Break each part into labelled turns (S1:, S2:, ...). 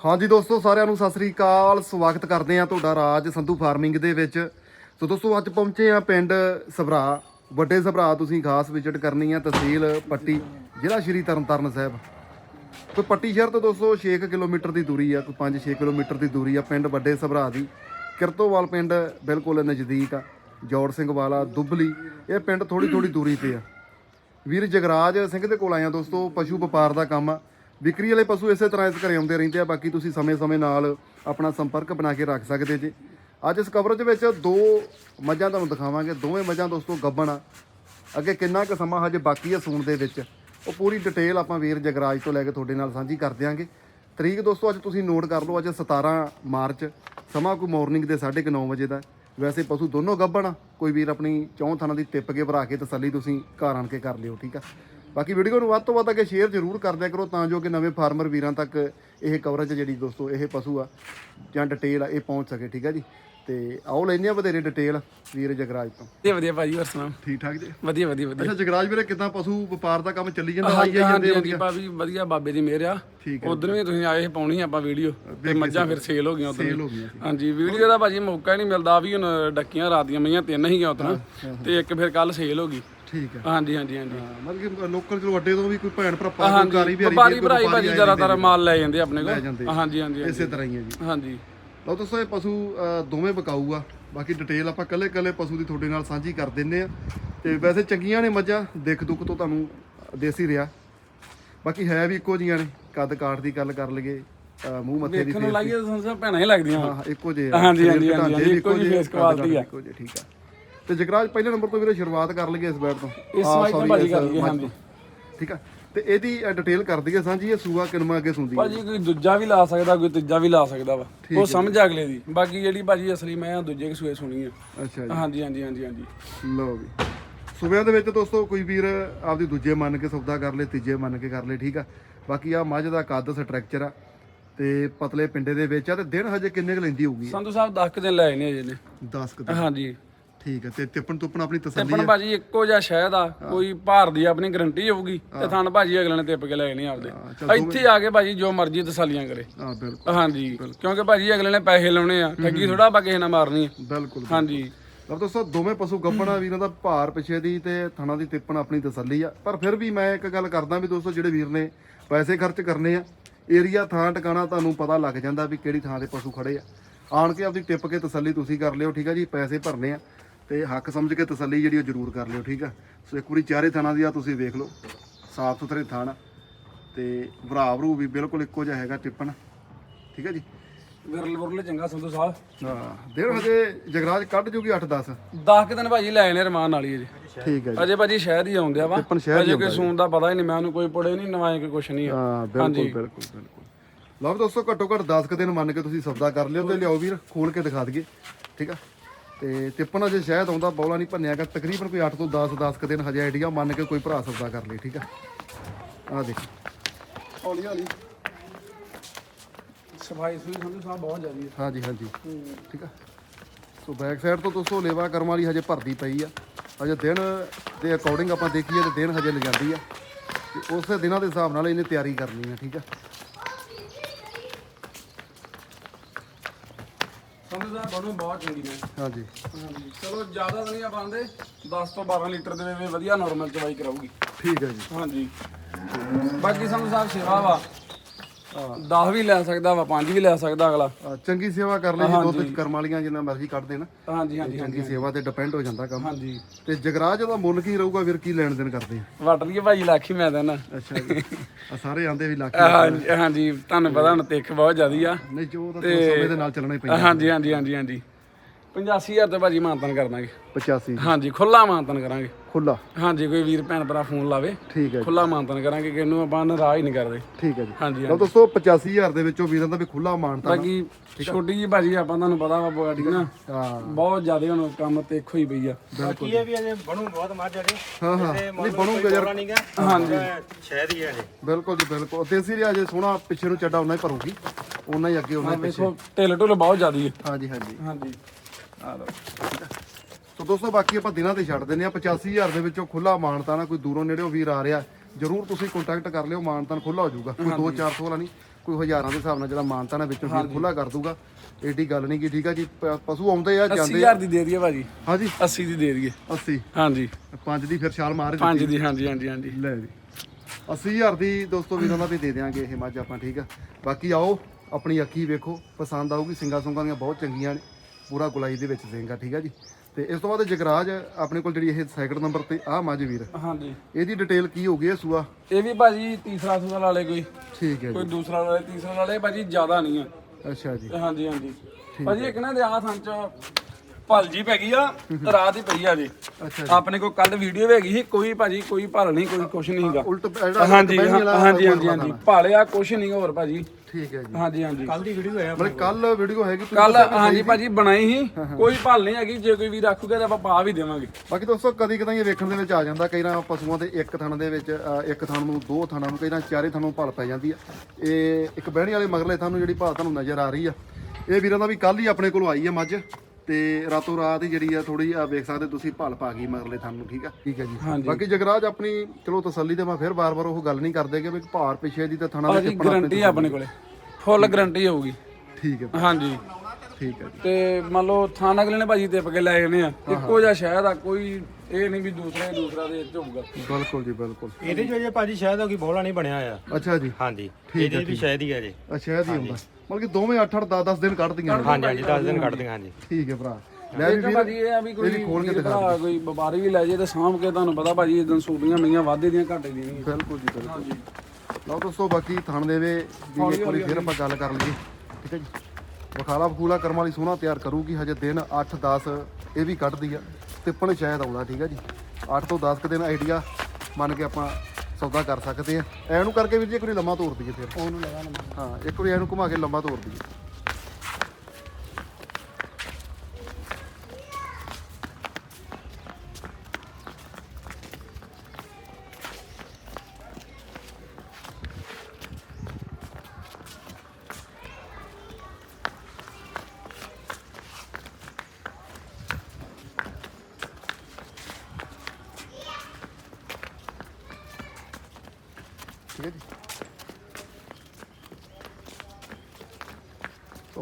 S1: ਹਾਂਜੀ ਦੋਸਤੋ, ਸਾਰਿਆਂ ਨੂੰ ਸਤਿ ਸ੍ਰੀ ਅਕਾਲ। ਸਵਾਗਤ ਕਰਦੇ ਆ ਤੁਹਾਡਾ ਰਾਜ ਸੰਧੂ ਫਾਰਮਿੰਗ ਦੇ ਵਿੱਚ। ਸੋ ਦੋਸਤੋ, ਅੱਜ ਪਹੁੰਚੇ ਆ ਪਿੰਡ ਸਭਰਾ, ਵੱਡੇ ਸਭਰਾ ਤੁਸੀਂ ਖਾਸ ਵਿਜ਼ਿਟ ਕਰਨੀ ਆ ਤਹਿਸੀਲ ਪੱਟੀ, ਜ਼ਿਲ੍ਹਾ ਸ਼੍ਰੀ ਤਰਨਤਾਰਨ ਸਾਹਿਬ। ਕੋਈ ਪੱਟੀ ਸ਼ਹਿਰ ਤੋਂ ਦੋਸਤੋ 6 ਕਿਲੋਮੀਟਰ ਦੀ ਦੂਰੀ ਆ, ਕੋਈ 5-6 ਕਿਲੋਮੀਟਰ ਦੀ ਦੂਰੀ ਆ ਪਿੰਡ ਵੱਡੇ ਸਭਰਾ ਦੀ। ਕਿਰਤੋਵਾਲ ਪਿੰਡ ਬਿਲਕੁਲ ਨਜ਼ਦੀਕ ਆ, ਜੋੜ ਸਿੰਘ ਵਾਲਾ, ਦੁੱਬਲੀ, ਇਹ ਪਿੰਡ ਥੋੜੀ ਥੋੜੀ ਦੂਰੀ ਤੇ ਆ। ਵੀਰ ਜਗਰਾਜ ਸਿੰਘ ਦੇ ਕੋਲ ਆਇਆ ਦੋਸਤੋ, ਪਸ਼ੂ ਵਪਾਰ ਦਾ ਕੰਮ ਆ। ਵਿਕਰੀ ਵਾਲੇ ਪਸ਼ੂ ਇਸੇ ਤਰ੍ਹਾਂ ਇਸ ਘਰੇ ਆਉਂਦੇ ਰਹਿੰਦੇ ਆ, ਬਾਕੀ ਤੁਸੀਂ ਸਮੇਂ-ਸਮੇਂ ਨਾਲ ਆਪਣਾ ਸੰਪਰਕ ਬਣਾ ਕੇ ਰੱਖ ਸਕਦੇ ਜੇ। ਅੱਜ ਇਸ ਕਵਰੇਜ ਵਿੱਚ ਦੋ ਮੱਝਾਂ ਤੁਹਾਨੂੰ ਦਿਖਾਵਾਂਗੇ, ਦੋਵੇਂ ਮੱਝਾਂ ਦੋਸਤੋ ਗੱਬਣ ਆ। ਅੱਗੇ ਕਿੰਨਾ ਕੁ ਸਮਾਂ ਹਜੇ ਬਾਕੀ ਆ ਸੂਣ ਦੇ ਵਿੱਚ, ਉਹ ਪੂਰੀ ਡਿਟੇਲ ਆਪਾਂ ਵੀਰ ਜਗਰਾਜ ਤੋਂ ਲੈ ਕੇ ਤੁਹਾਡੇ ਨਾਲ ਸਾਂਝੀ ਕਰ ਦਿਆਂਗੇ। ਤਰੀਕ ਦੋਸਤੋ ਅੱਜ ਤੁਸੀਂ ਨੋਟ ਕਰ ਲਓ, ਅੱਜ 17 ਮਾਰਚ, ਸਮਾਂ ਕੋਈ ਮਾਰਨਿੰਗ ਦੇ 9:30 ਵਜੇ ਦਾ। ਵੈਸੇ ਪਸ਼ੂ ਦੋਨੋਂ ਗੱਭਣ ਆ, ਕੋਈ ਵੀਰ ਆਪਣੀ ਚੌਂ ਥਾਣਾ ਦੀ ਟਿੱਪ ਕੇ ਭਰਾ ਕੇ ਤਸੱਲੀ ਤੁਸੀਂ ਘਰ ਆਣ ਕੇ ਕਰ ਲਿਓ, ਠੀਕ ਆ? ਬਾਕੀ ਵੀਡੀਓ ਨੂੰ ਵੱਧ ਤੋਂ ਵੱਧ ਅੱਗੇ ਸ਼ੇਅਰ ਜ਼ਰੂਰ ਕਰ ਦਿਆ ਕਰੋ ਤਾਂ ਜੋ ਕਿ ਨਵੇਂ ਫਾਰਮਰ ਵੀਰਾਂ ਤੱਕ ਇਹ ਕਵਰੇਜ ਜਿਹੜੀ ਦੋਸਤੋ, ਇਹ ਪਸ਼ੂ ਆ ਜਾਂ ਡਿਟੇਲ ਆ, ਇਹ ਪਹੁੰਚ ਸਕੇ, ਠੀਕ ਆ ਜੀ? ਤੇ ਆਓ ਲੈਂਦੇ ਆ ਵਧੇਰੇ ਡਿਟੇਲ ਵੀਰ ਜਗਰਾਜ ਤੋਂ।
S2: ਵਧੀਆ ਵਧੀਆ ਭਾਜੀ ਹੋਰ ਸੁਣਾਓ?
S1: ਠੀਕ ਠਾਕ ਜੀ?
S2: ਵਧੀਆ ਵਧੀਆ ਵਧੀਆ।
S1: ਅੱਛਾ ਜਗਰਾਜ ਵੀਰੇ ਕਿਦਾਂ ਪਸ਼ੂ ਵਪਾਰ ਦਾ ਕੰਮ ਚੱਲੀ ਜਾਂਦਾ? ਆਈ ਜਾਂਦੇ
S2: ਹਾਂਜੀ
S1: ਆ
S2: ਭਾਜੀ ਵਧੀਆ ਬਾਬੇ ਦੀ ਮਿਹਰ ਆ। ਉਧਰ ਵੀ ਤੁਸੀਂ ਆਏ ਪਾਉਣੀ ਆਪਾਂ ਵੀਡੀਓ ਤੇ ਮੱਝਾਂ ਫਿਰ ਸੇਲ ਹੋ ਗਈਆਂ ਉਧਰ
S1: ਸੇਲ ਹੋ ਗਈਆਂ
S2: ਹਾਂਜੀ ਵੀਡੀਓ ਦਾ ਭਾਜੀ ਮੌਕਾ ਹੀ ਨਹੀਂ ਮਿਲਦਾ ਵੀ ਹੁਣ ਡੱਕੀਆਂ ਰਾਤ ਦੀਆਂ ਮਈਆਂ ਤਿੰਨ ਹੀ ਗਿਆ ਉਤਨਾ ਤੇ ਇੱਕ ਫਿਰ ਕੱਲ ਸੇਲ ਹੋ ਗਈ।
S1: ਠੀਕ ਆ
S2: ਹਾਂਜੀ ਹਾਂਜੀ ਹਾਂਜੀ।
S1: ਹਾਂ, ਮਤਲਬ ਕਿ ਲੋਕਲ ਚਲੋ ਅੱਡੇ ਤੋਂ ਵੀ ਕੋਈ ਭੈਣ ਭਰਾ ਕੋਈ ਕਾਰੀ ਵੀ
S2: ਵਪਾਰੀ ਭਰਾਈ ਭਾਜੀ ਜ਼ਿਆਦਾਤਰ ਮਾਲ ਲੈ ਜਾਂਦੇ ਆਪਣੇ ਕੋਲ। ਹਾਂਜੀ ਹਾਂਜੀ।
S1: ਇਸੇ ਤਰ੍ਹਾਂ ਹੀ ਹੈ ਜੀ।
S2: ਹਾਂਜੀ।
S1: ਲਓ ਦੋਸਤੋ ਇਹ ਪਸ਼ੂ ਦੋਵੇਂ ਬਕਾਊ ਆ ਬਾਕੀ ਡਿਟੇਲ ਆਪਾਂ ਕੱਲੇ ਕੱਲੇ ਪਸ਼ੂ ਦੀ ਤੁਹਾਡੇ ਨਾਲ ਸਾਂਝੀ ਕਰ ਦਿੰਨੇ ਆ ਤੇ ਵੈਸੇ ਚੰਗੀਆਂ ਨੇ ਮੱਝਾਂ ਦਿੱਖ ਦੁੱਖ ਤੋਂ ਤੁਹਾਨੂੰ ਦੇਸੀ ਰਿਹਾ। ਬਾਕੀ ਹੈ ਵੀ ਇੱਕੋ ਜੀਆਂ ਨੇ ਕੱਦ ਕਾਠ ਦੀ ਗੱਲ ਕਰ ਲਈਏ ਮੂੰਹ ਮੱਥੇ ਦੀ
S2: ਦੇਖਣ ਲਾਈਏ ਸੰਸਾ ਭੈਣਾਂ ਹੀ ਲੱਗਦੀਆਂ।
S1: ਹਾਂ ਇੱਕੋ ਜਿਹੇ
S2: ਹਾਂਜੀ, ਹਾਂਜੀ, ਹਾਂਜੀ, ਇੱਕੋ ਜਿਹੇ, face quality ਆ।
S1: ਇੱਕੋ ਜਿਹੇ ਠੀਕ ਆ। ਤੇ ਜਗਰਾਜ ਪਹਿਲੇ ਨੰਬਰ ਤੋਂ ਵੀਰੇ ਸ਼ੁਰੂਆਤ ਕਰ ਲਈਏ ਇਸ ਬੈਟ ਤੋਂ।
S2: ਇਸ
S1: ਆਹ,
S2: ਵਾਈਟ ਤੋਂ
S1: sorry,
S2: ਭਾਜੀ ਕਰ ਲਈਏ ਹਾਂਜੀ।
S1: ਠੀਕ ਆ। ਤੇ ਇਹਦੀ ਡਿਟੇਲ ਕਰ ਦਈਏ ਸਾਂਝੀ ਇਹ ਸੂਆ ਕਿਨਮਾ ਅੱਗੇ ਸੁੰਦੀ
S2: ਭਾਜੀ ਕੋਈ ਦੂਜਾ ਵੀ ਲਾ ਸਕਦਾ ਕੋਈ ਤੀਜਾ ਵੀ ਲਾ ਸਕਦਾ ਵਾ। ਉਹ ਸਮਝ ਆ ਅਗਲੇ ਦੀ। ਬਾਕੀ ਜਿਹੜੀ ਭਾਜੀ ਅਸਲੀ ਮੈਂ ਆ ਦੂਜੇ ਕਸੂਏ ਸੁਣੀ ਆ।
S1: ਅੱਛਾ ਜੀ।
S2: ਹਾਂਜੀ ਹਾਂਜੀ ਹਾਂਜੀ ਹਾਂਜੀ।
S1: ਲਓ ਵੀ ਸੂਬਿਆਂ ਦੇ ਵਿੱਚ ਦੋਸਤੋ ਕੋਈ ਵੀਰ ਆਪਦੀ ਦੂਜੇ ਮੰਨ ਕੇ ਸੌਦਾ ਕਰ ਲੇ ਤੀਜੇ ਮੰਨ ਕੇ ਕਰ ਲੇ ਠੀਕ ਆ। ਬਾਕੀ ਆ ਮੱਝ ਦਾ ਕੱਦ ਸਟਰਕਚਰ ਆ ਤੇ ਪਤਲੇ ਪਿੰਡੇ ਦੇ ਵਿੱਚ ਆ ਤੇ ਦਿਨ ਹਜੇ ਕਿੰਨੇ ਕੁ ਲੈਂਦੀ ਹੋਊਗੀ?
S2: ਸੰਧੂ ਸਾਹਿਬ 10 ਕੁ ਦਿਨ ਲੈ ਨੇ ਅਜੇ ਨੇ।
S1: 10 ਕੁ ਦਿਨ।
S2: ਹਾਂਜੀ।
S1: ਠੀਕ ਆ ਤੇ ਤਿੱਪਣ ਤੁੱਪਣ ਆਪਣੀ ਤਸੱਲੀ
S2: ਪਣ ਭਾਜੀ ਇੱਕੋ ਜਿਹਾ ਸ਼ਹਿਦ ਆ ਕੋਈ ਭਾਰ ਦੀ ਆਪਣੀ ਗਰੰਟੀ ਹੋਊਗੀ ਤੇ ਥਣ ਭਾਜੀ ਅਗਲੇ ਨੇ ਤਿੱਪ ਕੇ ਲੈ ਨਹੀਂ ਆਪਦੇ। ਇੱਥੇ ਆ ਕੇ ਭਾਜੀ ਜੋ ਮਰਜ਼ੀ ਤਸੱਲੀਆਂ ਕਰੇ।
S1: ਆ ਬਿਲਕੁਲ।
S2: ਹਾਂਜੀ ਕਿਉਂਕਿ ਭਾਜੀ ਅਗਲੇ ਨੇ ਪੈਸੇ ਲਾਉਣੇ ਆ ਠੱਗੀ ਥੋੜਾ ਆਪਾਂ ਕਿਸੇ ਨਾਲ ਮਾਰਨੀ ਆ।
S1: ਬਿਲਕੁਲ
S2: ਹਾਂਜੀ।
S1: ਲਓ ਦੋਸਤੋ ਦੋਵੇਂ ਪਸ਼ੂ ਗੱਭਣਾ ਵੀਰਾਂ ਦਾ ਭਾਰ ਪਿਛੇ ਦੀ ਤੇ ਥਣਾ ਦੀ ਤਿੱਪਣ ਆਪਣੀ ਤਸੱਲੀ ਆ। ਪਰ ਫਿਰ ਵੀ ਮੈਂ ਇੱਕ ਗੱਲ ਕਰਦਾ ਵੀ ਦੋਸਤੋ ਜਿਹੜੇ ਵੀਰ ਨੇ ਪੈਸੇ ਖਰਚ ਕਰਨੇ ਆ ਏਰੀਆ ਥਾਂ ਟਿਕਾਣਾ ਤੁਹਾਨੂੰ ਪਤਾ ਲੱਗ ਜਾਂਦਾ ਵੀ ਕਿਹੜੀ ਥਾਂ ਤੇ ਪਸ਼ੂ ਖੜੇ ਆ। ਆਣ ਕੇ ਆਪਦੀ ਟਿੱਪ ਕੇ ਤਸੱਲੀ ਤੁਸੀਂ ਕਰ ਲਿਓ ਠੀਕ ਆ ਜੀ? ਪੈਸੇ ਭਰਨੇ ਆ। ਤੇ ਹੱਕ ਸਮਝ ਕੇ ਤਸੱਲੀ ਜਿਹੜੀ ਉਹ ਜ਼ਰੂਰ ਕਰ ਲਿਓ ਠੀਕ ਆ? ਸੋ ਇੱਕ ਵਾਰੀ ਚਾਰੇ ਥਾਣਾ ਦੀ ਆ ਤੁਸੀਂ ਵੇਖ ਲਓ। ਸਾਫ਼ ਸੁਥਰੇ ਥਾਣ। ਆ ਤੇ ਭਰਾ ਭਰੂ ਵੀ ਬਿਲਕੁਲ ਇੱਕੋ ਜਿਹਾ ਹੈਗਾ ਟਿੱਪਣ। ਠੀਕ ਆ ਜੀ?
S2: ਵਿਰਲ ਵੁਰਲ ਚੰਗਾ ਸੰਧੂ ਸਾਹਿਬ।
S1: ਹਾਂ ਦੇਰ ਹਜੇ ਜਗਰਾਜ ਕੱਢ ਜੂਗੀ 8 10
S2: 10 ਕੁ ਦਿਨ ਭਾਜੀ ਲੈ ਨੇ ਰਮਾਨ ਵਾਲੀ ਅਜੇ
S1: ਠੀਕ ਹੈ ਜੀ।
S2: ਅਜੇ ਭਾਜੀ ਸ਼ਹਿਦ ਹੀ ਵਾ।
S1: ਟਿੱਪਣ ਸ਼ਹਿਦ ਹੀ
S2: ਅਜੇ ਕੋਈ ਸੂਨ ਦਾ ਪਤਾ ਹੀ ਨਹੀਂ ਮੈਂ ਉਹਨੂੰ ਕੋਈ ਪੜੇ ਨਹੀਂ ਨਵਾਏ ਕੋਈ ਕੁਛ ਨਹੀਂ ਆ।
S1: ਹਾਂ ਬਿਲਕੁਲ ਬਿਲਕੁਲ ਬਿਲਕੁਲ। ਲਓ ਵੀ ਦੋਸਤੋ ਘੱਟੋ ਘੱਟ 10 ਕੁ ਦਿਨ ਮੰਨ ਕੇ ਤੁਸੀਂ ਸੌਦਾ ਕਰ ਲਿਓ ਤੇ ਲਿਆਓ ਵੀਰ ਖੋਲ ਕੇ ਦਿਖਾ ਦਈਏ। ਠੀਕ ਆ? ਤੇ ਤਿੱਪਣ ਅਜੇ ਸ਼ਾਇਦ ਆਉਂਦਾ ਬੌਲਾ ਨਹੀਂ ਭੰਨਿਆਗਾ ਤਕਰੀਬਨ ਕੋਈ 8 ਤੋਂ 10 10 ਕੁ ਦਿਨ ਹਜੇ ਆਈਡੀਆ ਮੰਨ ਕੇ ਕੋਈ ਭਰਾ ਸੌਦਾ ਕਰ ਲਈ ਠੀਕ ਆ? ਆ ਦੇਖ।
S2: ਹੌਲੀ ਹੌਲੀ। ਸਫ਼ਾਈ ਸੂਈ ਸੰਧੂ ਸਾਹਿਬ ਬਹੁਤ ਜ਼ਿਆਦੀ ਹੈ।
S1: ਹਾਂਜੀ ਹਾਂਜੀ। ਠੀਕ ਆ? ਸੋ ਬੈਕ ਸਾਈਡ ਤੋਂ ਦੋਸਤੋ ਲੇਵਾ ਕਰਮ ਵਾਲੀ ਹਜੇ ਭਰਦੀ ਪਈ ਆ। ਹਜੇ ਦਿਨ ਦੇ ਅਕੋਰਡਿੰਗ ਆਪਾਂ ਦੇਖੀਏ ਤੇ ਦਿਨ ਹਜੇ ਲਿਜਾਂਦੀ ਆ। ਤੇ ਉਸੇ ਦਿਨਾਂ ਦੇ ਹਿਸਾਬ ਨਾਲ ਇਹਨੇ ਤਿਆਰੀ ਕਰਨੀ ਆ ਠੀਕ ਆ?
S2: ਸਾਹਿਬ ਬਣੂ ਬਹੁਤ ਚੰਗੀ ਨੇ।
S1: ਹਾਂਜੀ।
S2: ਹਾਂਜੀ ਚਲੋ ਜ਼ਿਆਦਾ ਤਾਂ ਨਹੀਂ ਆ ਬੰਦੇ 10 ਤੋਂ 12 ਲੀਟਰ ਦੇ ਵੇ ਵਧੀਆ ਨਾਰਮਲ ਚਵਾਈ ਕਰਾਊਗੀ।
S1: ਠੀਕ ਹੈ ਜੀ।
S2: ਹਾਂਜੀ। ਬਾਕੀ ਸੰਧੂ ਸਾਹਿਬ ਸੇਵਾ ਵਾ। 10 ਵੀ ਲੈ ਸਕਦਾ ਵਾ 5 ਵੀ ਲੈ ਸਕਦਾ ਅਗਲਾ।
S1: ਚੰਗੀ ਸੇਵਾ ਕਰ ਲਈ ਜੀ ਦੁੱਧ ਚ ਕਰਮ ਵਾਲੀਆਂ ਜਿੰਨਾ ਮਰਜ਼ੀ ਕੱਢ ਦੇਣ।
S2: ਹਾਂਜੀ ਹਾਂਜੀ
S1: ਚੰਗੀ ਸੇਵਾ ਤੇ ਡਿਪੈਂਡ ਹੋ ਜਾਂਦਾ ਕੰਮ।
S2: ਹਾਂਜੀ।
S1: ਤੇ ਜਗਰਾਜ ਦਾ ਮੁੱਲ ਕੀ ਰਹੂਗਾ ਫਿਰ ਕੀ ਲੈਣ ਦੇਣ ਕਰਦੇ ਆ?
S2: ਵਟ ਲਈਏ ਭਾਜੀ ਲੱਖ ਹੀ ਮੈਂ ਦੇਣਾ।
S1: ਅੱਛਾ ਜੀ। ਆ ਸਾਰੇ ਆਂਦੇ ਵੀ ਲੱਖ
S2: ਹਾਂਜੀ ਹਾਂਜੀ ਤੁਹਾਨੂੰ ਪਤਾ ਹੁਣ ਤਿੱਖ ਬਹੁਤ ਜ਼ਿਆਦੀ ਆ।
S1: ਨਹੀਂ ਜੋ ਤਾਂ ਸਮੇਂ ਦੇ ਨਾਲ ਚੱਲਣਾ ਹੀ ਪੈਂਦਾ।
S2: ਹਾਂਜੀ ਹਾਂਜੀ ਹਾਂਜੀ ਹਾਂਜੀ। 85000 ਤੇ ਭਾਜੀ ਮਾਨਤਨ ਕਰ ਦਾਂਗੇ
S1: 85
S2: ਹਾਂਜੀ ਖੁੱਲਾ ਮਾਨਤਨ ਕਰਾਂਗੇ।
S1: ਖੁੱਲਾ
S2: ਹਾਂਜੀ ਕੋਈ ਵੀਰ ਭੈਣ ਭਰਾ ਫੋਨ ਲਾਵੇ।
S1: ਠੀਕ ਹੈ
S2: ਖੁੱਲਾ ਮਾਨਤਨ ਕਰਾਂਗੇ ਕਿ ਇਹਨੂੰ ਆਪਾਂ ਨਾਰਾਜ਼ ਹੀ ਨਹੀਂ ਕਰਦੇ।
S1: ਠੀਕ ਹੈ ਜੀ।
S2: ਹਾਂਜੀ
S1: ਲਓ ਦੋਸਤੋ 85000 ਦੇ ਵਿੱਚੋਂ ਵੀਰਾਂ ਦਾ ਵੀ ਖੁੱਲਾ ਮਾਨਤਾ
S2: ਬਾਕੀ ਛੋਟੀ ਜੀ ਭਾਜੀ ਆਪਾਂ ਤੁਹਾਨੂੰ ਪਤਾ ਵਾ ਬੋਡੀ ਨਾ
S1: ਹਾਂ।
S2: ਬਹੁਤ ਜ਼ਿਆਦਾ ਹੁਣ ਕੰਮ ਤੇ ਇੱਕੋ ਹੀ ਪਈ ਆ।
S3: ਬਾਕੀ ਇਹ ਵੀ ਅਜੇ ਬਣੂ ਬਹੁਤ ਮੱਝ ਅਜੇ।
S1: ਹਾਂ ਹਾਂ। ਨਹੀਂ ਬਣੂਗਾ ਯਾਰ।
S3: ਹਾਂਜੀ। ਸ਼ਹਿਦ ਹੀ ਹੈ ਇਹ।
S1: ਬਿਲਕੁਲ ਜੀ ਬਿਲਕੁਲ। ਦੇਸੀ ਰਿਆ ਜੇ ਸੋਹਣਾ ਪਿੱਛੇ ਨੂੰ ਚੱਡਾ ਉਹਨਾਂ ਹੀ ਭਰੂਗੀ। ਉਹਨਾਂ ਹੀ ਅੱਗੇ ਉਹਨਾਂ ਹੀ ਪਿੱਛੇ।
S2: ਢਿੱਲ ਢੁੱਲ ਬਹੁਤ ਜ਼ਿਆਦੀ ਹੈ
S1: ਹਾਂਜੀ ਹਾਂਜੀ।
S2: ਹਾਂਜੀ। ਆ ਲਓ।
S1: ਸੋ ਦੋਸਤੋ ਬਾਕੀ ਆਪਾਂ ਦਿਨਾਂ ਤੇ ਛੱਡ ਦਿੰਦੇ ਆ 85000 ਦੇ ਵਿੱਚੋਂ ਖੁੱਲਾ ਮਾਨਤਾ ਨਾ ਕੋਈ ਦੂਰੋਂ ਨੇੜਿਓਂ ਵੀਰ ਆ ਰਿਹਾ। ਜਰੂਰ ਤੁਸੀਂ ਕੰਟੈਕਟ ਕਰ ਲਿਓ ਮਾਨਤਾਨ ਖੁੱਲਾ ਹੋ ਜਾਊਗਾ। ਕੋਈ 2-400 ਵਾਲਾ ਨਹੀਂ ਕੋਈ ਹਜ਼ਾਰਾਂ ਦੇ ਹਿਸਾਬ ਨਾਲ ਜਿਹੜਾ ਮਾਨਤਾ ਨੇ ਵਿੱਚੋਂ ਵੀਰ ਖੁੱਲਾ ਕਰ ਦੂਗਾ ਏਡੀ ਗੱਲ ਨਹੀਂ ਕੀ ਠੀਕ ਆ ਜੀ ਪ- ਪਸ਼ੂ ਆਉਂਦੇ ਆ ਜਾਂਦੇ ਆ।
S2: 80000 ਦੀ ਦੇ ਦਈਏ ਭਾਜੀ।
S1: ਹਾਂਜੀ।
S2: 80 ਦੀ ਦੇ ਦਈਏ।
S1: 80
S2: ਹਾਂਜੀ।
S1: ਪੰਜ ਦੀ ਫਿਰ ਛਾਲ ਮਾਰ
S2: ਪੰਜ ਦੀ ਹਾਂਜੀ ਹਾਂਜੀ ਹਾਂਜੀ।
S1: ਲੈ ਜੀ। 80000 ਦੀ ਦੋਸਤੋ ਵੀਰਾਂ ਦਾ ਵੀ ਦੇ ਦਿਆਂਗੇ ਇਹ ਮੱਝ ਆਪਾਂ ਠੀਕ ਆ। ਬਾਕੀ ਆਓ ਆਪਣੀ ਅੱਖੀ ਵੇਖੋ। ਪਸੰਦ ਆਊਗੀ ਸਿੰਗਾ ਸੁੰਗਾਂ ਦੀਆਂ ਬਹੁਤ ਚੰਗੀਆਂ ਨੇ। ਪੂਰਾ ਗੁਲਾਈ ਦੇ ਵਿੱਚ ਸਿੰਗਾ ਠੀਕ ਆ ਜੀ? ਤੇ ਇਸ ਤੋਂ ਬਾਅਦ ਜਗਰਾਜ ਆਪਣੇ ਕੋਲ ਜਿਹੜੀ ਇਹ ਸੈਕਿੰਡ ਨੰਬਰ ਤੇ ਆ ਮੱਝ ਵੀਰ।
S2: ਹਾਂਜੀ।
S1: ਇਹਦੀ ਡਿਟੇਲ ਕੀ ਹੋਊਗੀ ਇਹ ਸੂਆ?
S2: ਇਹ ਵੀ ਭਾਜੀ ਤੀਸਰਾ ਸੂਆ ਲਾ ਲੇ ਕੋਈ।
S1: ਠੀਕ ਹੈ
S2: ਕੋਈ
S1: ਜੀ
S2: ਦੂਸਰਾ ਲਾ ਲੇ ਤੀਸਰਾ ਲਾ ਲੇ ਭਾਜੀ ਜ਼ਿਆਦਾ ਨਹੀਂ ਆ।
S1: ਅੱਛਾ ਜੀ।
S2: ਹਾਂਜੀ ਹਾਂਜੀ। ਭਾਜੀ ਇੱਕ ਨਾ ਦੇ ਆ ਥਾਂ ਚ ਭਲ ਜੀ ਪੈ ਗਈ ਆ ਰਾਤ ਹੀ ਪਈ ਆ ਜੀ
S1: ਅੱਛਾ ਜੀ।
S2: ਆਪਣੇ ਕੋਲ ਕੱਲ ਵੀਡੀਓ ਹੈਗੀ ਸੀ ਕੋਈ ਭਾਜੀ ਕੋਈ ਭਲ ਨਹੀਂ ਕੋਈ ਕੁਛ ਨਹੀਂਗਾ
S1: ਉਲਟ ਜਿਹੜਾ
S2: ਹਾਂਜੀ
S1: ਬਹਿਣੀ ਵਾਲਾ
S2: ਹਾਂਜੀ ਹਾਂਜੀ ਹਾਂਜੀ। ਭਾਲਿਆ ਕੁਛ ਨਹੀਂ ਹੋਰ ਭਾਜੀ।
S1: ਠੀਕ ਹੈ ਜੀ।
S2: ਹਾਂਜੀ ਹਾਂਜੀ।
S3: ਕੱਲ ਦੀ ਵੀਡੀਓ ਹੈ
S1: ਮਤਲਬ ਕੱਲ ਵੀਡੀਓ ਹੈਗੀ ਤੁਸੀਂ
S2: ਕੱਲ ਹਾਂਜੀ ਭਾਜੀ ਬਣਾਈ ਸੀ। ਕੋਈ ਭਲ ਨਹੀਂ ਹੈਗੀ ਜੇ ਕੋਈ ਵੀ ਰੱਖੂਗਾ ਤਾਂ ਆਪਾਂ ਪਾ ਵੀ ਦੇਵਾਂਗੇ।
S1: ਬਾਕੀ ਦੋਸਤੋ ਕਦੀ ਕਦਾਈ ਇਹ ਵੇਖਣ ਦੇ ਵਿੱਚ ਆ ਜਾਂਦਾ ਕਈ ਨਾ ਪਸ਼ੂਆਂ ਦੇ ਇੱਕ ਥਣ ਦੇ ਵਿੱਚ ਅ, ਇੱਕ ਥਣ ਨੂੰ ਦੋ ਥਣਾਂ ਨੂੰ ਕਈ ਨਾ ਚਾਰੇ ਥਣਾਂ ਨੂੰ ਭਲ ਪੈ ਜਾਂਦੀ ਆ। ਇਹ ਇੱਕ ਬਹਿਣੀ ਵਾਲੇ ਮਗਰਲੇ ਥਣ ਨੂੰ ਜਿਹੜੀ ਭਾਲ ਤੁਹਾਨੂੰ ਨਜ਼ਰ ਆ ਰਹੀ ਆ। ਇਹ ਵੀਰਾਂ ਦਾ ਵੀ ਕੱਲ ਹੀ ਆਪਣੇ ਕੋਲ ਆਈ ਆ ਮੱਝ। ਤੇ ਰਾਤੋਂ ਰਾਤ ਹੀ ਜਿਹੜੀ ਆ ਥੋੜੀ ਆ ਵੇਖ ਸਕਦੇ ਤੁਸੀਂ ਭਲ ਪਾ ਗਈ ਮਗਰਲੇ ਥਣ ਨੂੰ ਠੀਕ ਆ? ਠੀਕ ਹੈ ਜੀ। ਬਾਕੀ ਜਗਰਾਜ ਆਪਣੀ ਚਲੋ ਤਸੱਲੀ ਤੇ ਮੈਂ ਫਿਰ ਬਾਰ-ਬਾਰ ਉਹ ਗੱਲ ਨਹੀਂ ਕਰਦੇ ਕਿ ਵੀ ਭਾਰ ਪਿਛੇ ਦੀ ਤੇ ਥਣਾ ਦੇ ਟਿੱਪਣਾ
S2: ਗਾਰੰਟੀ ਆਪਣੇ ਕੋਲੇ। ਫੁੱਲ ਗਾਰੰਟੀ ਹੋਊਗੀ।
S1: ਠੀਕ ਹੈ
S2: ਹਾਂਜੀ।
S1: ਠੀਕ ਹੈ ਜੀ।
S2: ਤੇ ਮੰਨ ਲਓ ਥਾਣਾ ਅਗਲੇ ਨੇ ਭਾਜੀ ਟਿਪ ਕੇ ਲੈ ਜਾਣੇ ਆ। ਇੱਕੋ ਜਿਹਾ ਸ਼ਹਿਦ ਆ ਕੋਈ ਇਹ ਨਹੀਂ ਵੀ ਦੂਸਰਾ ਹੀ ਦੂਸਰਾ ਦੇ ਵਿੱਚ ਹੋਊਗਾ।
S1: ਬਿਲਕੁਲ ਜੀ ਬਿਲਕੁਲ।
S3: ਇਹਦੇ ਜੇ ਭਾਜੀ ਸ਼ਾਇਦ ਕੋਈ ਬੋਲਾ ਨਹੀਂ ਬਣਿਆ ਆ
S1: ਅੱਛਾ ਜੀ।
S3: ਹਾਂਜੀ। ਇਹਦੇ ਵੀ ਸ਼ਾਇਦ ਹੀ ਆ ਜੇ
S1: ਅੱਛਾ ਇਹਦੀ ਹੁੰਦਾ। ਮਤਲਬ ਕਿ ਦੋਵੇਂ 8 8 10 10 ਦਿਨ ਕੱਢਦੀਆਂ ਨੇ।
S3: ਹਾਂਜੀ ਹਾਂਜੀ 10 ਦਿਨ ਕੱਢਦੇ ਹਾਂਜੀ।
S1: ਠੀਕ ਹੈ ਭਰਾ। ਲੈ ਵੀ ਵੀਰ
S2: ਭਾਜੀ ਇਹ ਆ ਵੀ ਕੋਈ ਵੀਰ ਭਰਾ ਕੋਈ ਵਪਾਰੀ ਵੀ ਲੈ ਜੇ ਤੇ ਸਾਂਭ ਕੇ ਤੁਹਾਨੂੰ ਪਤਾ ਭਾਜੀ ਇਦਾਂ ਸੂਟੀਆਂ ਮਈਆਂ ਵਾਧੇ ਦੀਆਂ ਘਾਟੇ ਦੀਆਂ ਨਹੀਂ
S1: ਬਿਲਕੁਲ ਜੀ ਬਿਲਕੁਲ ਲਓ ਦੋਸਤੋ ਬਾਕੀ ਥਣ ਦੇਵੇ ਵੀ ਇੱਕ ਵਾਰੀ ਫਿਰ ਆਪਾਂ ਗੱਲ ਕਰ ਲਈਏ। ਠੀਕ ਹੈ ਜੀ। ਵਖਾਲਾ ਬਖੂਲਾ ਕਰਮ ਵਾਲੀ ਸੋਹਣਾ ਤਿਆਰ ਕਰੂਗੀ ਹਜੇ ਦਿਨ 8 10 ਇਹ ਵੀ ਕੱਢਦੀ ਆ। ਤਿੱਪਣ ਸ਼ਾਇਦ ਆਉਂਦਾ ਠੀਕ ਹੈ ਜੀ। 8 ਤੋਂ 10 ਕੁ ਦਿਨ ਆਈਡੀਆ ਮੰਨ ਕੇ ਆਪਾਂ ਸੌਦਾ ਕਰ ਸਕਦੇ ਆ। ਐਨੂੰ ਕਰਕੇ ਵੀਰ ਜੀ ਇੱਕ ਵਾਰੀ ਲੰਮਾ ਤੋੜ ਦਈਏ ਫਿਰ। ਉਹਨੂੰ ਲਗਾ ਹਾਂ ਇੱਕ ਵਾਰੀ ਐਨੂੰ ਘੁਮਾ ਕੇ ਲੰਮਾ ਤੋੜ ਦਈਏ।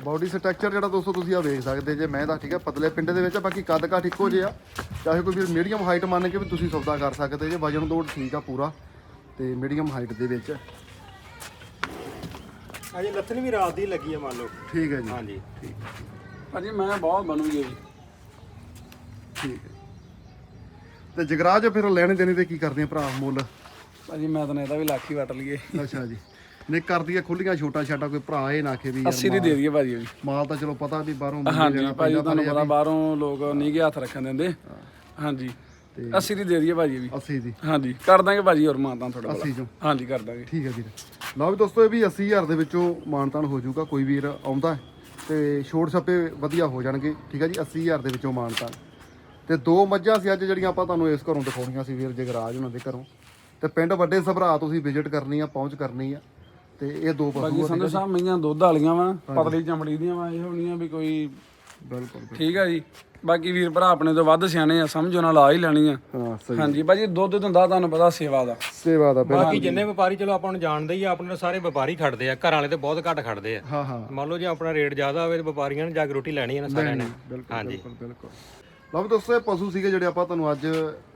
S1: ਬਾਡੀ ਸਟਰਕਚਰ ਜਿਹੜਾ ਦੋਸਤੋ ਤੁਸੀਂ ਆ ਵੇਖ ਸਕਦੇ ਜੇ ਮੈਂ ਤਾਂ ਠੀਕ ਹੈ ਪਤਲੇ ਪਿੰਡੇ ਦੇ ਵਿੱਚ ਆ ਬਾਕੀ ਕੱਦ ਕਾਠ ਇੱਕੋ ਜਿਹਾ ਚਾਹੇ ਕੋਈ ਵੀ ਮੀਡੀਅਮ ਹਾਈਟ ਮੰਨ ਕੇ ਵੀ ਤੁਸੀਂ ਸੌਦਾ ਕਰ ਸਕਦੇ ਜੇ ਵਜਨ ਦੋੜ ਠੀਕ ਆ ਪੂਰਾ ਤੇ ਮੀਡੀਅਮ ਹਾਈਟ ਦੇ ਵਿੱਚ।
S3: ਅਜੇ ਲੱਥਣ ਵੀ ਰਾਤ ਦੀ ਲੱਗੀ ਆ ਮੰਨ ਲਓ।
S1: ਠੀਕ ਹੈ ਜੀ।
S3: ਹਾਂਜੀ।
S2: ਭਾਜੀ ਮੈਂ ਬਹੁਤ ਬਣੂਗੀ ਜੀ
S1: ਠੀਕ ਹੈ ਤੇ ਜਗਰਾਜ ਫਿਰ ਲੈਣੇ ਦੇਣੇ ਤੇ ਕੀ ਕਰਦੇ ਆ ਭਰਾ ਮੁੱਲ?
S2: ਭਾਜੀ ਮੈਂ ਤਾਂ ਇਹਦਾ ਵੀ ਲੱਖ ਹੀ ਵਟ ਲਈਏ।
S1: ਅੱਛਾ ਜੀ। ਨੇ ਕਰਦੀ ਆ ਖੁੱਲੀਆਂ ਛੋਟਾ ਛਾਟਾ ਕੋਈ ਭਰਾ ਇਹ ਨਾ ਕਿ ਵੀ ਯਾਰ
S2: 80 ਦੀ ਦੇ ਦਈਏ ਭਾਜੀ
S1: ਮਾਲ ਤਾਂ ਚਲੋ ਪਤਾ ਵੀ ਬਾਹਰੋਂ ਮੁੱਲ
S2: ਹਾਂਜੀ ਭਾਜੀ ਤੁਹਾਨੂੰ ਪਤਾ ਬਾਹਰੋਂ ਲੋਕ ਨਹੀਂ ਗੇ ਹੱਥ ਰੱਖਣ ਦਿੰਦੇ। ਹਾਂਜੀ 80 ਦੀ ਦੇ ਦਈਏ ਭਾਜੀ ਵੀ।
S1: 80 ਦੀ।
S2: ਹਾਂਜੀ ਕਰ ਦਾਂਗੇ ਭਾਜੀ ਹੋਰ ਮਾਨਤਾਂ ਥੋੜਾ
S1: 80 ਚੋਂ।
S2: ਹਾਂਜੀ ਕਰ ਦਾਂਗੇ।
S1: ਠੀਕ ਹੈ ਵੀਰ। ਲਓ ਵੀ ਦੋਸਤੋ ਇਹ ਵੀ 80000 ਦੇ ਵਿੱਚੋਂ ਮਾਨਤਾਨ ਹੋ ਜਾਊਗਾ ਕੋਈ ਵੀਰ ਆਉਂਦਾ ਤੇ ਛੋਟ ਛੱਪੇ ਵਧੀਆ ਹੋ ਜਾਣਗੇ। ਠੀਕ ਹੈ ਜੀ 80000 ਦੇ ਵਿੱਚੋਂ ਮਾਨਤਾਨ। ਤੇ ਦੋ ਮੱਝਾਂ ਸੀ ਅੱਜ ਜਿਹੜੀਆਂ ਆਪਾਂ ਤੁਹਾਨੂੰ ਇਸ ਘਰੋਂ ਦਿਖਾਉਣੀਆਂ ਸੀ ਵੀਰ ਜਗਰਾਜ ਉਹਨਾਂ ਦੇ ਘਰੋਂ। ਤੇ ਪਿੰਡ ਵੱਡੇ ਸਭਰਾ ਤੁਸੀਂ ਵਿਜ਼ਿਟ ਕਰਨੀ ਆ ਪਹੁੰਚ ਕਰਨੀ ਆ। ਤੇ ਇਹ ਦੋ ਪਸ਼ੂ
S2: ਭਾਜੀ ਸੰਧੂ ਸਾਹਿਬ ਮਈਆਂ ਦੁੱਧ ਵਾਲੀਆਂ ਵਾ ਪਤਲੀ ਚਮੜੀ ਦੀਆਂ ਵਾ ਇਹ ਹੋਣੀਆਂ ਵੀ ਕੋਈ
S1: ਬਿਲਕੁਲ
S2: ਠੀਕ ਆ ਜੀ। ਬਾਕੀ ਵੀਰ ਭਰਾ ਆਪਣੇ ਤੋਂ ਵੱਧ ਸਿਆਣੇ ਆ ਸਮਝੋ ਨਾਲ ਲਾ ਹੀ ਲੈਣੀ ਆ।
S1: ਹਾਂ ਸਹੀ
S2: ਹਾਂਜੀ ਭਾਜੀ ਦੁੱਧ ਦਿੰਦਾ ਤੁਹਾਨੂੰ ਪਤਾ ਸੇਵਾ ਦਾ।
S1: ਸੇਵਾ ਦਾ ਬਿਲਕੁਲ।
S3: ਬਾਕੀ ਜਿੰਨੇ ਵਪਾਰੀ ਚਲੋ ਆਪਾਂ ਨੂੰ ਜਾਣਦੇ ਹੀ ਆ ਆਪਣੇ ਨਾਲ ਸਾਰੇ ਵਪਾਰੀ ਖੜਦੇ ਆ ਘਰਾਂ ਵਾਲੇ ਤੇ ਬਹੁਤ ਘੱਟ ਖੜਦੇ ਆ।
S1: ਹਾਂ ਹਾਂ।
S3: ਮੰਨ ਲਓ ਜੇ ਆਪਣਾ ਰੇਟ ਜ਼ਿਆਦਾ ਹੋਵੇ ਤੇ ਵਪਾਰੀਆਂ ਨੇ ਜਾ ਕੇ ਰੋਟੀ ਲੈਣੀ ਹੈ ਨਾ ਸਾਰਿਆਂ ਨੇ।
S1: ਬਿਲਕੁਲ
S3: ਹਾਂਜੀ।
S1: ਬਿਲਕੁਲ ਬਿਲਕੁਲ। ਲਓ ਵੀ ਦੋਸਤੋ ਇਹ ਪਸ਼ੂ ਸੀਗੇ ਜਿਹੜੇ ਆਪਾਂ ਤੁਹਾਨੂੰ ਅੱਜ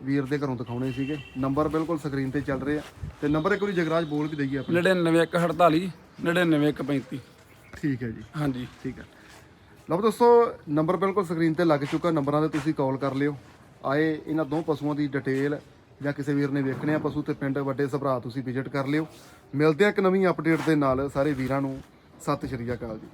S1: ਵੀਰ ਦੇ ਘਰੋਂ ਦਿਖਾਉਣੇ ਸੀਗੇ। ਨੰਬਰ ਬਿਲਕੁਲ ਸਕਰੀਨ ਤੇ ਚੱਲ ਰਹੇ ਆ। ਤੇ ਨੰਬਰ ਇੱਕ ਵਾਰੀ ਜਗਰਾਜ ਬੋਲ ਵੀ ਦਈਏ ਆਪਾਂ
S2: 99148 99135
S1: ਠੀਕ ਹੈ ਜੀ।
S2: ਹਾਂਜੀ।
S1: ਠੀਕ ਹੈ। ਲਓ ਵੀ ਦੋਸਤੋ ਨੰਬਰ ਬਿਲਕੁਲ ਸਕਰੀਨ ਤੇ ਲੱਗ ਚੁੱਕਾ। ਨੰਬਰਾਂ ਤੇ ਤੁਸੀਂ ਕਾਲ ਕਰ ਲਿਓ। ਆਏ ਇਹਨਾਂ ਦੋ ਪਸ਼ੂਆਂ ਦੀ ਡਿਟੇਲ ਜਾਂ ਕਿਸੇ ਵੀਰ ਨੇ ਵੇਖਣੇ ਆ ਪਸ਼ੂ ਤੇ ਪਿੰਡ ਵੱਡੇ ਸਭਰਾ ਤੁਸੀਂ ਵਿਜ਼ਿਟ ਕਰ ਲਿਓ। ਮਿਲਦੇ ਆ ਇੱਕ ਨਵੀਂ ਅਪਡੇਟ ਦੇ ਨਾਲ ਸਾਰੇ ਵੀਰਾਂ ਨੂੰ। ਸਤਿ ਸ਼੍ਰੀ ਅਕਾਲ ਜੀ।